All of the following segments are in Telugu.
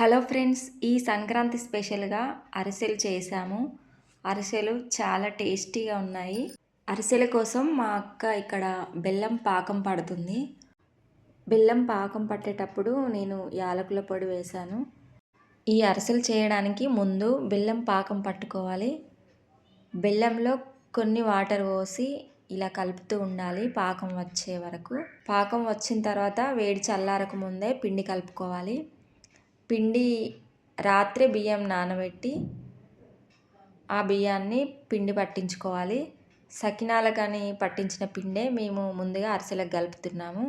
హలో ఫ్రెండ్స్ ఈ సంక్రాంతి స్పెషల్గా అరిసెలు చేశాము. అరిసెలు చాలా టేస్టీగా ఉన్నాయి. అరిసెల కోసం మా అక్క ఇక్కడ బెల్లం పాకం పడుతుంది. బెల్లం పాకం పట్టేటప్పుడు నేను యాలకుల పొడి వేశాను. ఈ అరిసెలు చేయడానికి ముందు బెల్లం పాకం పట్టుకోవాలి. బెల్లంలో కొన్ని వాటర్ పోసి ఇలా కలుపుతూ ఉండాలి పాకం వచ్చే వరకు. పాకం వచ్చిన తర్వాత వేడి చల్లారక ముందే పిండి కలుపుకోవాలి. పిండి రాత్రి బియ్యం నానబెట్టి ఆ బియ్యాన్ని పిండి పట్టించుకోవాలి. సకినాలకని పట్టించిన పిండే మేము ముందుగా అరిసెలకు కలుపుతున్నాము.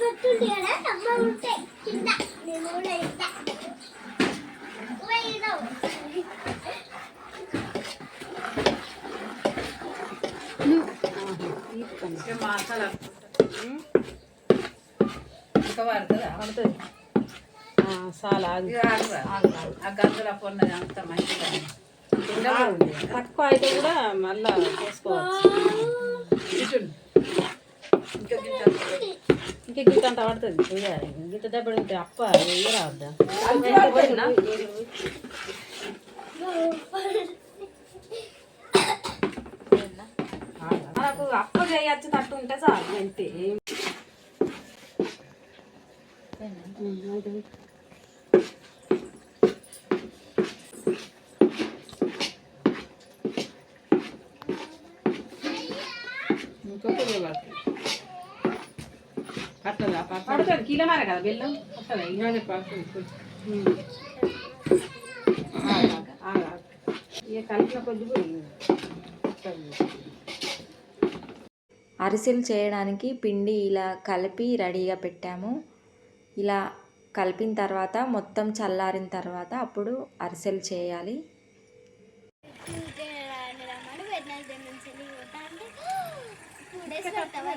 పెట్టుండే కదా తమ్మ ఉంటే కింద నేను కూడా ఇస్తా వేయడం ఇంకా పడుతుందా పడుతుంది చాలా ఇక ఆగు, ఆగు, ఆగు. ఆ గంతుల పొన్నది అంత మంచిగా తక్కువ అయితే కూడా మళ్ళా చేసుకోవచ్చు. ఇంకా ఇంకా గిట్ట అంత పడుతుంది. చూడాలి గిట్ట దెబ్బ ఉంటే అప్ప వేయరావద్దా నాకు అప్ప చేయొచ్చు తట్టు ఉంటే చాలు అంతే పడుతుంది కదా బెల్లం? పడుతుంది ఇవాళ పడుతుంది ఇక కలిపిన కొద్ది కూడా అరిసెలు చేయడానికి పిండి ఇలా కలిపి రెడీగా పెట్టాము ఇలా కలిపిన తర్వాత మొత్తం చల్లారిన తర్వాత అప్పుడు అరిసెలు చేయాలి ట్యూస్డే లీవ్ అవుతా అంటే టూ డేస్ పడతావా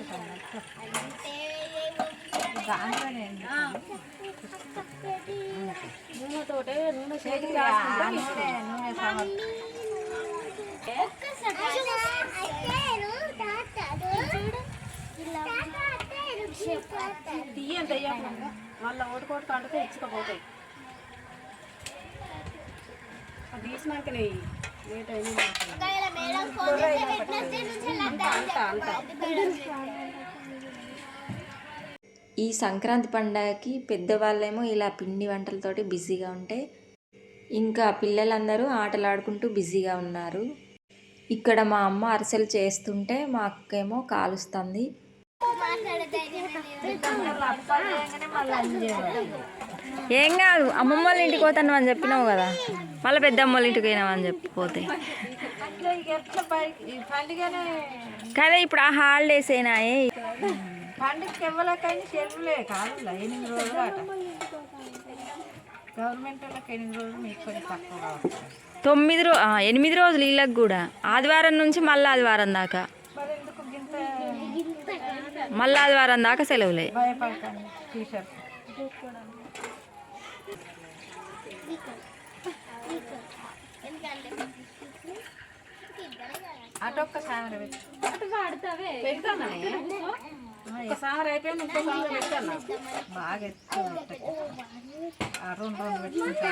అంటే నూనెతోటే నూనె చేతికి తీయం తెయ్యకుండా మళ్ళీ ఓటుకోటు కంటే ఇచ్చుకపోతాయి. అది తీసినాకనే లేట్ అయినా అంత అంత ఈ సంక్రాంతి పండగకి పెద్దవాళ్ళేమో ఇలా పిండి వంటలతోటి బిజీగా ఉంటే ఇంకా పిల్లలందరూ ఆటలాడుకుంటూ బిజీగా ఉన్నారు. ఇక్కడ మా అమ్మ అరిసెలు చేస్తుంటే మా అక్కేమో కాలుస్తుంది. ఏం కాదు అమ్మమ్మ వాళ్ళ ఇంటికి పోతాను అని చెప్పినావు కదా. మళ్ళీ పెద్దమ్మ వాళ్ళ ఇంటికి పోయినావు అని చెప్పిపోతే అట్లా కదా ఇప్పుడు ఆ హాలిడేస్ అయినాయి. పండుగకి ఇవ్వలేకైనా కాదు ఎనిమిది రోజులు అట గవర్నమెంట్ వాళ్ళకి ఎనిమిది రోజులు తక్కువ తొమ్మిది రో ఎనిమిది రోజులు వీళ్ళకి కూడా. ఆదివారం నుంచి మళ్ళీ ఆదివారం దాకా. మళ్ళీ ఆదివారం దాకా సెలవులే. అటొక్క సామర సామర అయిపోయింది ఇంకో సామర బాగా ఎత్తు రెండు రెండు పెట్టుకుంటా.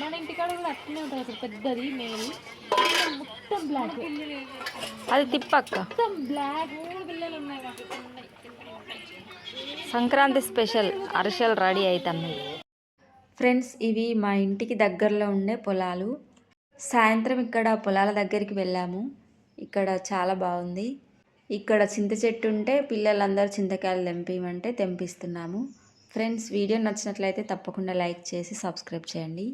మన ఇంటికాడ కూడా అట్లనే ఉంటుంది పెద్దది మేలు. మొత్తం బ్లాక్ అది తిప్పక్క. మొత్తం బ్లాక్ మూడు పిల్లలు ఉన్నాయి సంక్రాంతి స్పెషల్ అరిసెలు రెడీ అవుతాం ఫ్రెండ్స్ ఇవి మా ఇంటికి దగ్గరలో ఉండే పొలాలు. సాయంత్రం ఇక్కడ పొలాల దగ్గరికి వెళ్ళాము. ఇక్కడ చాలా బాగుంది. ఇక్కడ చింత చెట్టు ఉంటే పిల్లలందరూ చింతకాయలు తెంపిమంటే తెంపిస్తున్నాము. ఫ్రెండ్స్ వీడియో నచ్చినట్లయితే తప్పకుండా లైక్ చేసి సబ్స్క్రైబ్ చేయండి